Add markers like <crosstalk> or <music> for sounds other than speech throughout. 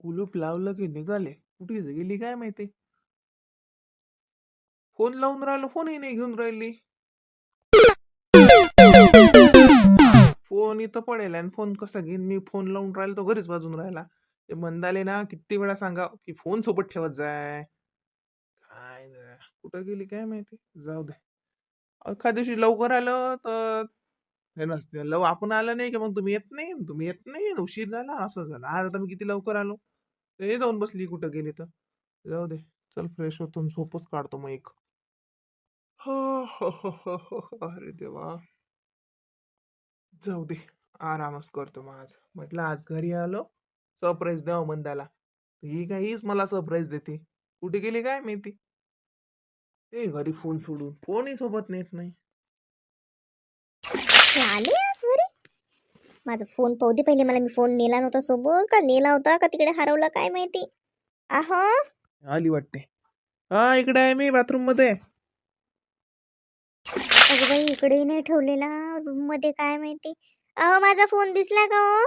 कुलूप लावलं की निघाले? कुठे गेली काय माहिती? फोन लावून राहिलो फोनही नाही घेऊन राहिली. फोन इथं पडेल आणि फोन कसा घेईन? मी फोन लावून राहिलो तो घरीच वाजून राहिला. ते मंदाले ना किती वेळा सांगा की फोन सोबत ठेवत जाय. काय कुठं गेली काय माहिती? जाऊ दे. एखाद्या दिवशी लवकर आलं तर हे नसते. लव आपण आलं नाही की मग तुम्ही येत नाही तुम्ही येत नाही उशीर झाला असं झालं. आज आता मी किती लवकर आलो? ते जाऊन बसली कुठं गेली तर. जाऊ दे चल फ्रेश होतो झोपच काढतो मग एक. हो, हो, अरे देवा. जाऊ दे आरामच करतो मग आज. म्हटलं आज घरी आलो सरप्राईज द्यावं मंदाला. ही काय हीच मला सरप्राईज देते. कुठे गेली काय माहिती? ते घरी फोन सोडून. कोणी सोबत नेत नाही. हे आले आज घरी? माझा फोन पाहू दे पहिले मला मी फोन नेला नव्हता सोबत. का नेला होता? का तिकडे हरवला? काय माहिती? आहा? आली वाटते. हा इकडे आहे मी बाथरूममध्ये. अगं बाई इकडे नाही ठेवलेला. रूममध्ये काय माहिती? अहो माझा फोन दिसला का हो?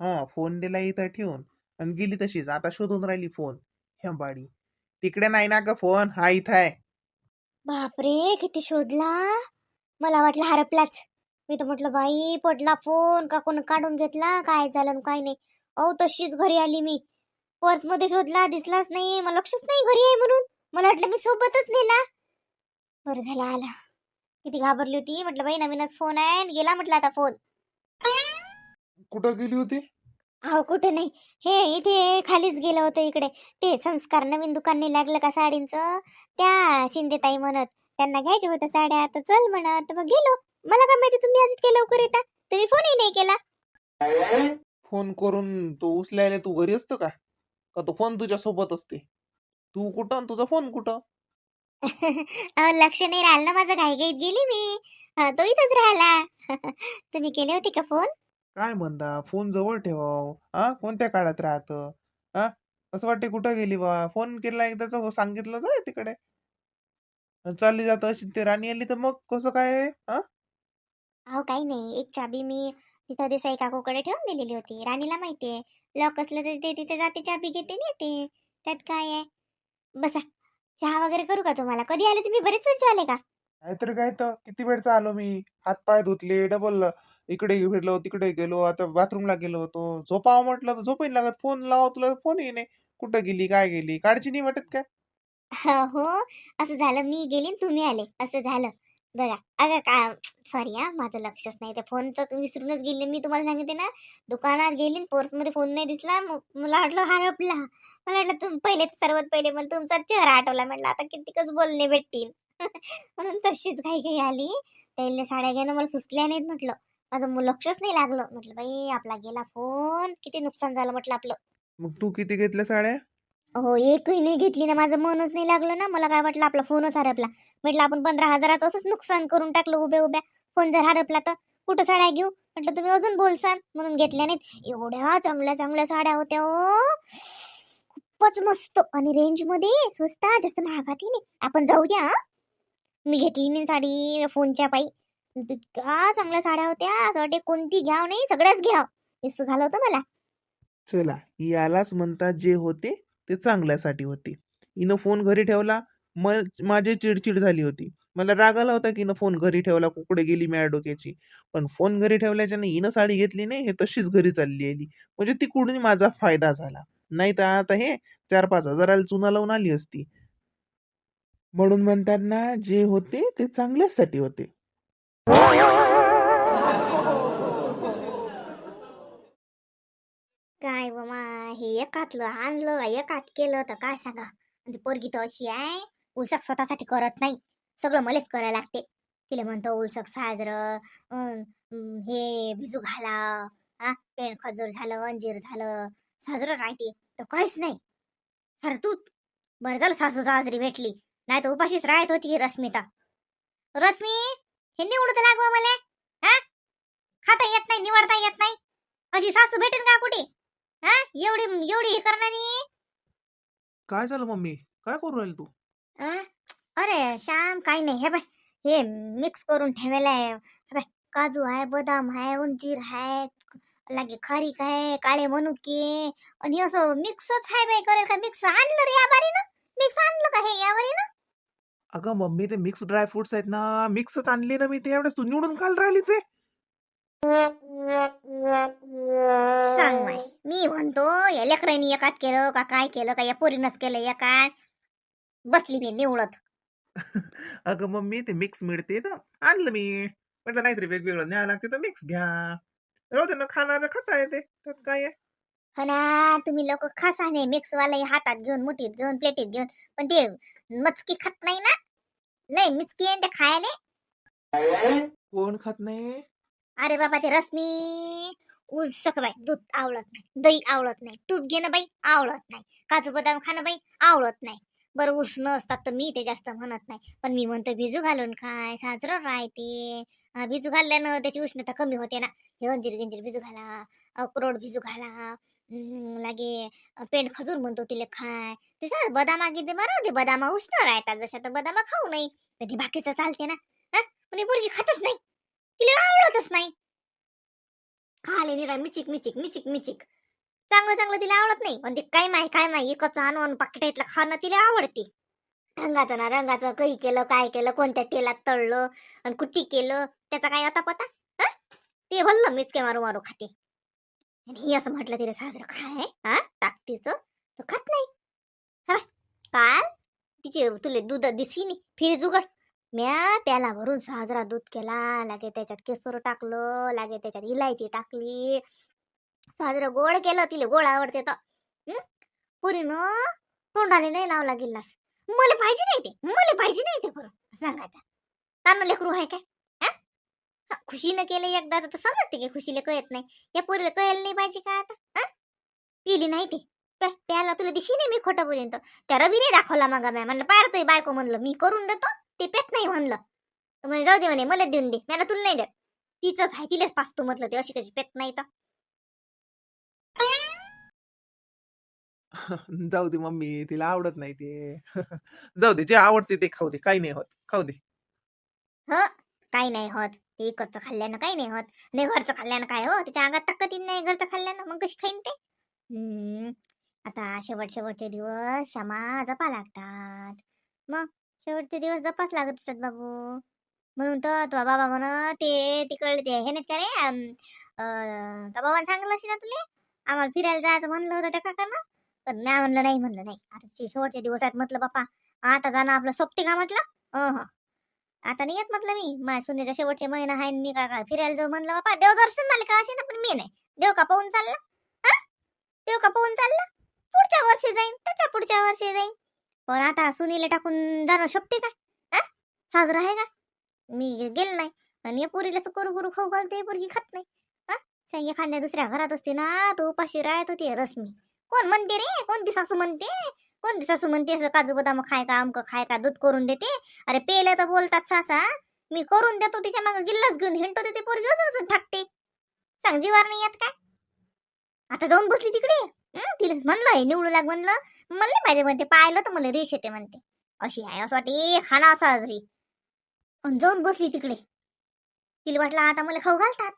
हा फोन दिला इथं ठेवून. आणि गेली तशीच. आता शोधून राहिली फोन ह्या बाडी. तिकडे नाही ना ग फोन हा इथं आहे. बापरे किती शोधला? मला वाटलं हरपलाच. मी तर म्हटलं बाई पडला फोन का कोण काढून घेतला? काय झालं काय नाही? अहो तशीच घरी आली मी. पर्समध्ये शोधला दिसलाच नाही मला लक्षच नाही घरी आहे म्हणून. मला वाटलं मी सोबतच नेला बरं झालं आला. किती घाबरली होती. म्हटलं बाई नवीनच फोन आहे गेला म्हटलं आता फोन. कुठं गेली होती? अहो कुठे नाही. हे इथे खालीच गेलं होतं इकडे. ते संस्कार नवीन दुकान नाही लागलं का साडींचं? त्या शिंदेताई म्हणत त्यांना घ्यायच्या होत्या साड्या तर चल म्हणत मग गेलो. मला काय माहिती तुम्ही आज इतके लवकर येता? तुम्ही फोनही नाही केला. फोन करून तो उचलायला तू घरी असतो का? का तो फोन तुझ्या सोबत असते? तू कुठं आणि तुझा फोन कुठं? <laughs> अहो, लक्ष नाही राहिलं ना माझं. घाईघाईत गेली मी. हा, तो इथंच राहिला. <laughs> तुम्ही केले होते का फोन? काय म्हणता? फोन जवळ ठेवाव हा. कोणत्या काळात राहतं? हा असं वाटते कुठं गेली बा? फोन केला एकदाच हो, सांगितलं जाय तिकडे. चालली जात अशी ते राणी आली तर मग कसं काय? हा अहो काही नाही. एक चाबी मी तिथं देसाई काकूकडे ठेवून दिलेली होती. राणीला माहितीये लॉक असलं तर ते तिथे जाते चाबी घेते आणि येते. त्यात काय आहे? बसा. चहा वगैरे करू का तुम्हाला? कधी आले तुम्ही? बरेच वेळ आले का? नाहीतर काय तर. किती वेळचा आलो मी? हात पाय धुतले डबल इकडे फिरलो तिकडे गेलो. आता बाथरूमला गेलो होतो. झोपावं म्हटलं तर झोपही लागत. फोन लावा तुला. फोनही नाही. कुठं गेली? काय गेली? काळजी नाही वाटत काय? हो असं झालं. मी गेली आणि तुम्ही आले. असं झालं. बघा अगं का सॉरी हा माझं लक्षच नाही. ते फोनचं विसरूनच गेले. मी तुम्हाला सांगितले ना दुकानात गेली पर्समध्ये फोन नाही दिसला मग मला वाटलं हरपला मला वाटलं तुम पहिले सर्वात पहिले मला तुमचा चेहरा आठवला. म्हटलं आता कितीकच बोलणे भेटतील. <laughs> म्हणून तशीच घाई घाई आली. त्याला साड्या घेणं मला सुचल्या नाहीत म्हटलं. माझं लक्षच नाही लागलं. म्हटलं बाई आपला गेला फोन किती नुकसान झालं म्हटलं आपलं. मग तू किती घेतल्या साड्या? हो एकही नाही घेतली ना माझं मनच नाही लागलं ना. मला काय वाटलं आपला फोनच हरपला. म्हटलं आपण पंधरा हजाराचं असंच नुकसान करून टाकलं उभ्या उभ्या. फोन जर हरपला तर कुठं साड्या घेऊ? म्हटलं तुम्ही अजून बोलसान. म्हणून घेतल्या नाहीत. एवढ्या चांगल्या चांगल्या साड्या होत्या हो खूपच मस्त. आणि रेंजमध्ये स्वस्त जास्त महागातही नाही. आपण जाऊया मी घेतली नाही साडी फोनच्या पायी. इतक्या चांगल्या साड्या होत्या. असं वाटते कोणती घ्याव नाही सगळ्याच घ्याव. असं झालं होतं मला. चला यालाच म्हणतात जे होते ते चांगल्यासाठी होते. हिनं फोन घरी ठेवला म माझी चिडचिड झाली होती. मला राग आला होता की हिनं फोन घरी ठेवला कुकडे गेली मॅड डोक्याची पण फोन घरी ठेवल्याच्यानं हिनं साडी घेतली नाही हे तशीच घरी चालली आली. म्हणजे तिकडून माझा फायदा झाला. नाही तर आता हे चार पाच हजाराला चुना लावून आली असती. म्हणून म्हणतात ना जे होते ते चांगल्यासाठी होते. एकातलं आणलं एकात केलं तर काय सांगा? आणि पोरगी तर अशी आहे उलसक स्वतःसाठी करत नाही. सगळं मलेच करायला लागते. तिला म्हणतो उलसक साजरं हे भिजू घाला हा पेण खजूर झालं अंजीर झालं साजरं राहते. तर काहीच नाही. अरे तू बरं झालं सासू साजरी भेटली. नाही तर उपाशीच राहत होती रश्मिता. रश्मी हे निवडत लागव मला हा? खाता येत नाही निवडता येत नाही. अशी सासू भेटेन का कुठे? हा? एवढी एवढी हे करणारी काय झालं मम्मी? काय करू राहील तू? आ? अरे श्याम काही नाही. हे बाय हे मिक्स करून ठेवलेलं आहे. हे बाय काजू आहे बदाम आहे उंजीर आहे लागे खारीक आहे काळे मनुके आणि हे असं मिक्सच आहे बाई करेल का? मिक्स आणलं रे या बारीनं मिक्स आणलं का हे या बारीनं अगं मम्मी ते मिक्स ड्राय फ्रुट्स आहेत ना मिक्सच आणले ना मी ते एवढ्याच तू निवडून काल राहिली ते. सांग माय. मी म्हणतो या लेकरांनी एकात केलं का काय केलं का या पोरीनंच केलं एकात? बसली मी निवडत <laughs> अगं मम्मी ते मिक्स मिळते ना. आणलं मी. म्हटलं नाहीतरी वेगवेगळं न्याय लागते तर मिक्स घ्या. राहू ना खाणार खाता येते. त्यात काय आहे? हो ना तुम्ही लोक खासा नाही. मिक्स वाले हातात घेऊन मुठीत घेऊन प्लेटीत घेऊन. पण ते मचकी खात नाही ना? लय मिचकी आहे ते खायला. कोण खात नाही? अरे बाबा ते रश्मी उसक बाई दूध आवडत नाही दही आवडत नाही तूप घेणं बाई आवडत नाही. काजू बदाम खाणं बाई आवडत नाही. बरं उष्ण असतात तर मी ते जास्त म्हणत नाही. पण मी म्हणतो भिजू घालून खाय साजरं राहते. भिजू घालल्यानं त्याची उष्णता कमी होते ना. हे अंजीर गिंजीर भिजू घाला अक्रोड भिजू घाला. लागे अं, पेंड खजूर म्हणतो तिला खाय. ते सांग बदामा गिदे बरं ते बदामा उष्ण राहतात जशा तर बदामा खाऊ नाही कधी बाकीचं चालते ना. हा कुणी मुलगी पोरगी खातच नाही. तिला आवडतच नाही. खाले निरा मिचिक मिचिक मिचिक मिचिक. चांगलं चांगलं तिला आवडत नाही. पण ते काय माही काय माही एकच आणून पाकिटातलं खाणं तिला आवडते. रंगाचं ना रंगाचं काही केलं काय केलं कोणत्या तेलात तळलं आणि कुट्टी केलं त्याचा काय आता पता? ते भल्लं मिचके मारू मारू खाते. आणि ही असं म्हटलं तिला साजरं काय? हा? ताकतीचं तो खात नाही. काल तिचे तुले दूध दिसली नाही. फिर जुगड म्या प्याला भरून साजरा दूध केला लागे त्याच्यात केसर टाकलं लागे त्याच्यात इलायची टाकली. साजरं गोड केलं तिला गोड आवडते तर. पुरीनं तोंडाने नाही लावला गेलास. मला पाहिजे नाही ते मला पाहिजे नाही ते करून. सांगायचं तान लेकरू आहे काय? हा? हा, खुशीनं केलं एकदा तर समजते की खुशीला कळत नाही. या पोरीला कळायला नाही पाहिजे का आता? हा? पिली नाही ते. प्याला तुला दिशी नाही मी खोटं बोलेन तर. त्या रवीने दाखवला मग म्या म्हणलं पारतोय बायको म्हणलं मी करून देतो. ते पेत नाही म्हणलं. तर म्हणे जाऊ दे म्हणे मला देऊन दे मला तुला नाही देत. तिचंच आहे तिलाच पाचतो म्हटलं ते अशी कशी पेत नाही तर. <laughs> जाऊ दे मम्मी तिला आवडत नाही ते. <laughs> जाऊ दे जे आवडते ते खाऊ दे काही नाही होत खाऊ दे. ह काही नाही होत ते इकडचं खाल्ल्यानं काही नाही होत. नाही घरचं खाल्ल्यानं काय हो त्याच्या अंगात ताकद येत नाही घरचं खाल्ल्यानं मग कशी खाईन ते? हम्म, आता शेवट शेवटचे दिवस क्षमा जपा लागतात. मग? शेवटचे दिवस जपास लागत असतात बाबू. म्हणून तर तो बाबा म्हण ते तिकडले ते हे नाहीत का रे? अं, अं, त्या बाबाने सांगितलं अशी ना तुले? आम्हाला फिरायला जायचं म्हणलं होतं त्या काकांना. पण नाही म्हणलं नाही म्हणलं नाही. आता शे- शेवटचे दिवस आहेत म्हटलं बापा आता जाणं आपलं सोपते का म्हटलं? अह. आता नाही येत म्हटलं मी. माझ्या सुनेचा शेवटचे महिना आहे मी का काय फिरायला जाऊ म्हणलं बापा देवदर्शन झाले का असे ना? पण मी नाही. देव का पाहून चालला? हा देव का पाहून चालला? पुढच्या वर्षी जाईन त्याच्या पुढच्या वर्षी जाईन. पण आता सुनीला टाकून जाणं शक्ती काय? आ साजरा आहे का? मी गेले नाही. आणि या पोरीला असं करू करू खाऊ घालते पोरगी खात नाही. हा? सांग एखाद्या दुसऱ्या घरात असते ना तो उपाशी राहत होती रश्मी. कोण म्हणते रे? कोणती सासू म्हणते? कोणती सासू म्हणते? असं काजू बदाम खाय का अमक खाय का दूध करून देते? अरे पेलं तर बोलतात सासा. मी करून देतो तिच्यामागे गिल्लास घेऊन हिंडतो ते पोरगी उचलून टाकते. सांग जीवार नाही येत काय? आता जाऊन बसली तिकडे. तिलाच तिला म्हणलं हे निवडू लाग म्हणलं. म्हणले पाहिजे म्हणते पाहिलं तर मला रेश येते म्हणते. अशी आहे असं वाटते खाना साजरी आणि जाऊन बसली तिकडे. तिला वाटलं आता मला खाऊ घालतात.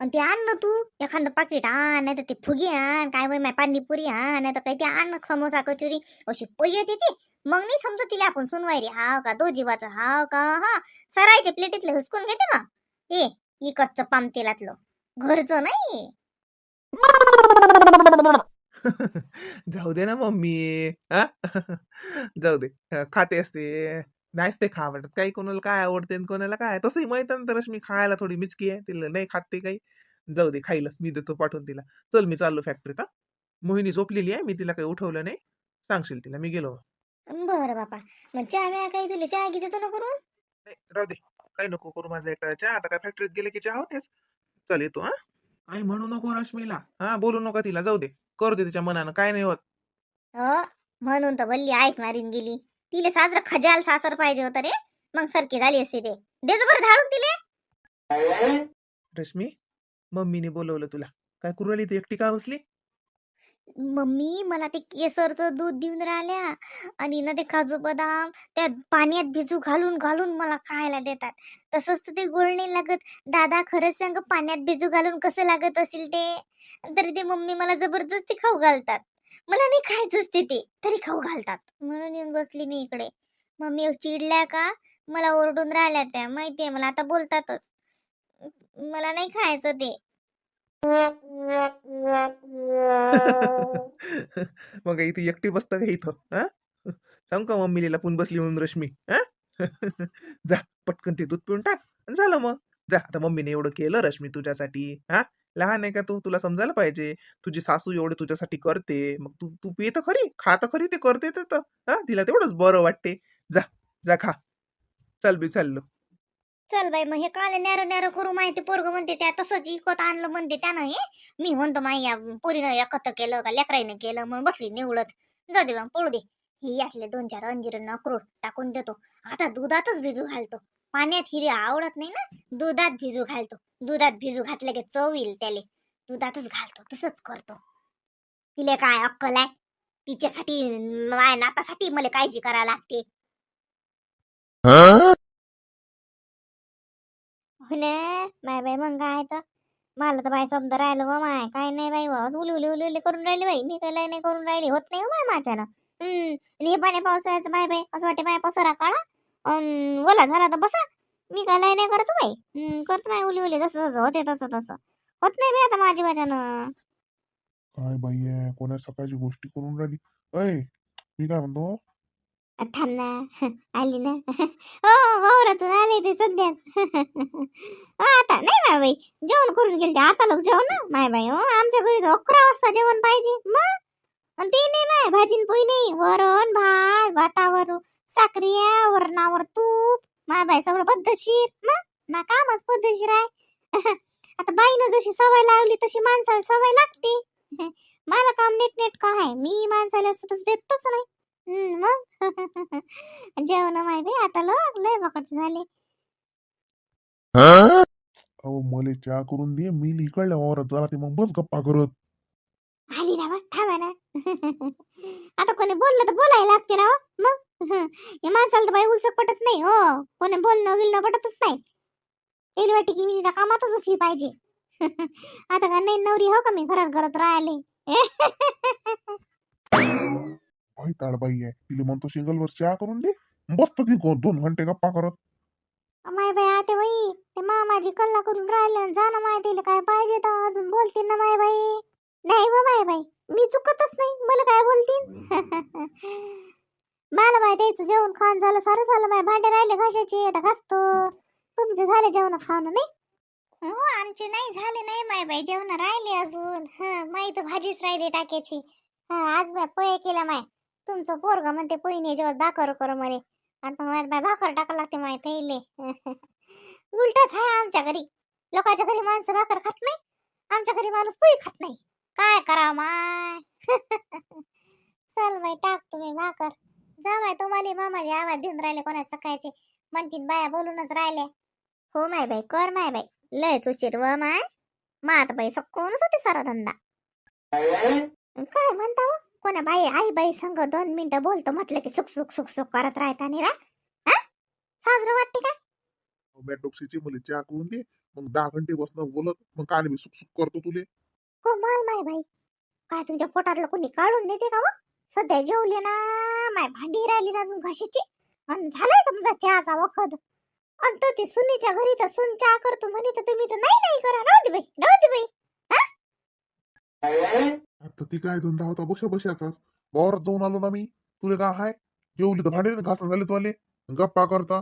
आणि ते आण ना तू एखादं पाकिट आण नाही तर ते फुगी आण काय माय पाणीपुरी आण नाही तर काही ते आण समोसा कचोरी. अशी पै येते ते. मग नाही समजा तिला आपण सुनवायरी हाव का दो जीवाचं हाव का हा. सरायचे प्लेटीतले हुसकून घेते ना. ए इकडचं पाम तेलातलं. घरचं नाही. <laughs> जाऊ दे ना मम्मी. हा? <laughs> जाऊ दे अं, खाते असते. नाहीच ते खा आवडत काही कोणाला काय आवडते आणि कोणाला काय. तसंही माहीत आहे ना तर रश्मी खायला थोडी मिचकी आहे. तिला नाही खाते काही. जाऊ दे खाईलच. मी देतो पाठवून तिला. चल मी चाललो फॅक्टरीत हा मोहिनी झोपलेली आहे. मी तिला काही उठवलं नाही. सांगशील तिला. मी गेलो. बरं बापा. मग चहा म्या काही तुला चहा घेते तो ना करून? नाही, राहू दे. काही नको करू. माझा एकटा चहा. आता काय फॅक्टरीत गेले की चहा होतेच. चल येतो हा. काही म्हणू नको रश्मीला. हा बोलू नका तिला. जाऊ दे. करू दे तिच्या मनानं. काय नाही होत. हो म्हणून तर बल्ली ऐक मारीन गेली. तिले साजरं खजाल सासर पाहिजे होतं रे. मग सारखी झाली असते ते. देज बरं धाडून तिले. रश्मी मम्मीने बोलवलं तुला. काय करू राहिली ती एकटी का बसली? मम्मी मला ते केसरचं दूध देऊन राहिल्या आणि ना ते काजू बदाम त्या पाण्यात भिजू घालून घालून मला खायला देतात. तसंच तर ते गोड नाही लागत. दादा खरंच सांग पाण्यात भिजू घालून कसं लागत असेल ते? तरी ते मम्मी मला जबरदस्ती खाऊ घालतात. मला नाही खायचंच ते ते तरी खाऊ घालतात. म्हणून येऊन बसली मी इकडे. मम्मी चिडल्या का? मला ओरडून राहिल्या त्या माहितीये मला आता बोलतातच. मला नाही खायचं ते. <laughs> मग इथे एकटी बसतं का इथं? हा सांग का मम्मीला लपून बसली म्हणून रश्मी? हा <laughs> जा पटकन ते दूध पिऊन टाक आणि झालं मग. जा आता मम्मीने एवढं केलं रश्मी तुझ्यासाठी. हा लहान आहे का तू? तुला समजायला पाहिजे. तुझी सासू एवढं तुझ्यासाठी करते. मग तू तू पिये तर खरी. खा तर खरी ते करते तर. हा तिला तेवढंच बरं वाटते. जा जा खा. चल बी चाललो. चल बाई मग हे काल नॅरो नॅरो करू माहिती पोरग म्हणते त्या तसंच इकत आणलं म्हणते त्यानं हे. मी म्हणतो माई या पोरीनं एकत्र केलं का लेकराईनं केलं मग बसली निवडत. जाऊ दे मग पळू दे. ही यातले दोन चार अंजीर अक्रोड टाकून देतो. आता दुधातच भिजू घालतो. पाण्यात हिरे आवडत नाही ना दुधात भिजू घालतो. दुधात भिजू घातलं की चव येईल त्याले. दुधातच घालतो तसंच करतो. तिले काय अक्कल आहे? तिच्यासाठी नातासाठी मला काळजी करायला लागते. हो ना माय बाई मग काय तर? मला तर बाई शब्द राहिलं व माय काय नाही बाई वाज उली उली उली उली करून राहिली बाई. मी काय लय नाही करून राहिली होत नाही हो माय माझ्यानं. हम्म आणि हे पाण्या पावसाळ्याचं बाय बाई असं वाटते बाय पसरा काढा ओला झाला तर बसा. मी काय लय नाही करतो हो बाई. हम्म, करतो बाई उली उली जसं जसं होते तसं तसं. होत नाही बाई आता माझी माझ्यानं काय बाई कोणा सकाळची गोष्टी करून राहिली? अय मी काय म्हणतो? थांब ना <laughs> आली ना. <laughs> हो, हो वावरातून आले ते सध्याच <laughs> आता नाही माय बाई जेवण करून गेले आता लोक जेवण ना. माय बाई हो आमच्या घरी तर अकरा वाजता जेवण पाहिजे. मग? आणि ते नाही माय भाजीन पोई नाही. वरण भात भातावर साखरिया वरणावर तूप. माय बाई सगळं पद्धतशीर. मग? ना कामच पद्धतशीर आहे. आता बाईनं जशी सवय लावली तशी माणसाला सवय लागते. मला काम नीट नेट का आहे. मी माणसाला असं तसं देतच नाही. मग? <laughs> जेवण माय बाई आता लोक लय बकट झाले. अहो मले चहा करून दे मी इकडल्या वावरात जरा ते मग बस गप्पा करत. आली ना मग थांबा ना. <laughs> आता कोणी बोललं तर बोलायला लागते ना हो. मग? <laughs> हे माणसाला तर बाई उलसक पटत नाही हो. कोणी बोलणं गिलणं पटतच नाही. येईल वाटते की मी त्या कामातच असली पाहिजे. आता का नाही नवरी हो का मी घरात घरात राहिले? भाई ताडबाई आहे. तिला म्हणतो सिंगलवर चहा करून दे. बसतो ती को- दोन घंटे गप्पा करत. माय बाई आते बाई. ते मामाजी कल्ला करून राहिले जा ना माय तिला काय पाहिजे तर अजून बोलतील ना माय बाई. नाही व माय बाई मी चुकतच नाही. मला काय बोलतील <laughs> मला माय द्यायचं जेवण खाऊन झालं सारं झालं. माय भांडे राहिले घासाचे आता घासतो. तुमचे झाले जेवण खाणं नाही? हो आमचे नाही झाले नाही माय बाई. जेवण राहिले अजून. हं माई तर भाजीच राहिली टाक्याची. हा आज माय पोहे केला माय. तुमचं पोरग म्हणते पोईने जेवण भाकर कर म्हणे. आता मला भाकर टाका लागते माय थैले. <laughs> उलटच आहे आमच्या घरी. लोकांच्या घरी माणसं भाकर खात नाही. आमच्या घरी माणूस पोळी खात नाही. काय करा माय? <laughs> चल बाई टाक तुम्ही भाकर. जा बाय तुम्हाला मामाचे आवाज देऊन राहिले कोणा सकाळचे. म्हणतीन बाया बोलूनच राहिले हो माय बाई कर माय बाई. लयच उशीर व माय. मा आता बाई सकोनच होते सारा धंदा. काय? म्हणता हो? कोणा बाई आई बाई संग दोन मिनिटं बोलतो म्हटलं की सुख सुख सुख सुख करत राहता नि रा. साजरं वाटते का? मॅटोक्सीची मला चहा करून दे मग दहा घंटे बसणं बोलत मग काय मी सुख सुख करतो तुले? हो माल माय बाई. काय तुमच्या पोटातलं कोणी काढून देते का व सध्या जेवले ना माय भांडी राहिली ना अजून घाशीची. आणि झालाय का तुमचा चहाचा वखत आणि तो ती सुनीच्या घरी तर सुन चहा करतो म्हणे तर तुम्ही तर नाही नाही करा. राहू दे बाई राहू दे बाई. आता ती काय धंदा होता? बशा बशाचा वावरात जाऊन आलो ना मी. तुले काय हाय? जेवली तर भांडे घासून झाले तुले गप्पा करता.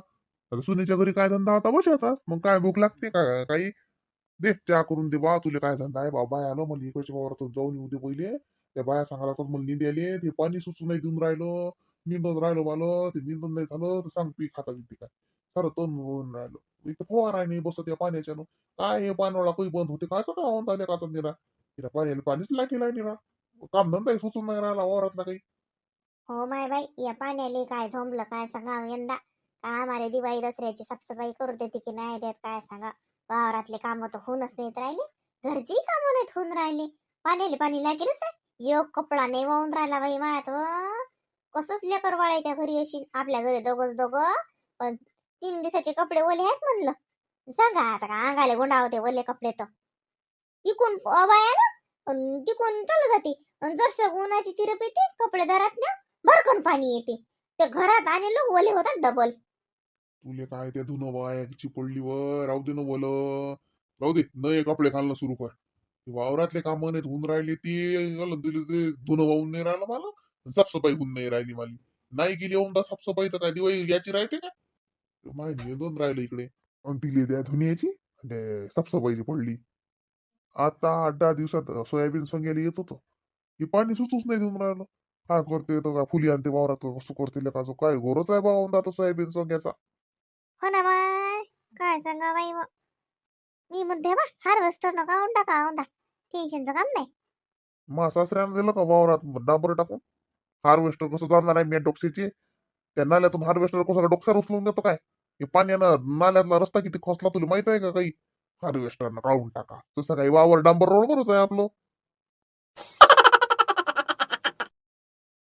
आता सुनेच्या घरी काय धंदा होता बशाचाच मग काय भूक लागते का? काही? दे चहा करून दे बा. तुले काय धंदा आहे? बाबा आलो मला इकडच्या वावरात जाऊन येऊ दे पहिले. त्या बाया सांगायला लागतात मला निंदी ते पाणी सुचून नाही देऊन राहिलो. निंदून राहिलो मला ते निंदून नाही झालं. तर सांग पीक खाता येते काय? खरं तण होऊन राहिलो. इथं फवारा नाही बसत या पाण्याच्यानं. काय हे पानवळा काही बंद होते काय सगळं होऊन राहिले का निरा? तिला पाण्याला पाणीच लागेल निरा काम धंदा सुचून नाही राहिला वावरातला काही हो माय बाई या पाण्याले काय झोंबलं काय सांगा यंदा काय मारे दिवाळी दसऱ्याची साफसफाई करू देते की नाही देत काय सांगा वावरातले काम तर होऊनच नाहीत राहिले घरची कामं नाहीत होऊन राहिले पाण्याले पाणी लागेलच आहे एक कपडा नाही वाहून राहिला बाई माया तो कसंच लेकर वाळायच्या घरी अशी आपल्या घरी दोघच दोघं पण तीन दिवसाचे कपडे ओले आहेत म्हणलं सांगा आता का अंगाले गुंडावते ओले कपडे तर इकून बाया ना अन तिकून चालू जाते. अन जरसं उन्हाची तिरप येते कपडे ना भरकन पाणी येते. ते घरात आणि लोक ओले होतात डबल तुले काय ते धुन वायची पडली वर राहू दे ना बोल राहू दे नये कपडे घालणं सुरू कर. वावरातले काम नाही धुवून राहिले ते घालून ते धुणं वाहून नाही राहिलं मला. साफसफाई होऊन नाही राहिली माझी. नाही गेली औंदा साफसफाई तर काय दिवाळी याची राहते का? माहिती दोन राहिलं इकडे. आणि तिले द्या धुण्याची आणि साफसफाईची पडली. आता आठ दहा दिवसात सोयाबीन सोंग्याला येत होतं. हे पाणी सुचूच नाही देऊन राहिलं. काय करते तो का फुली आणते वावरात कसं करते का काय घोरच आहे बा औंदा आता सोयाबीन सोंग्याचा हो ना माय काय सांगा बाई मग? मी म्हणते बा हार्वेस्टर न काढून टाका औंदा टेन्शनचं काम नाही. मा सासऱ्यानं दिलं का वावरात डांबर टाकून? हार्वेस्टर कसं जाणार आहे मी डोक्याची त्या नाल्यातून हार्वेस्टर कसं डोक्यावर उचलून देतो काय? हे पाण्यानं नाल्यातला रस्ता किती खोसला तुला माहीत आहे का काही? हार्वेस्टरनं काढून टाका. तसं काही वावर डांबर करूच आहे आपलं.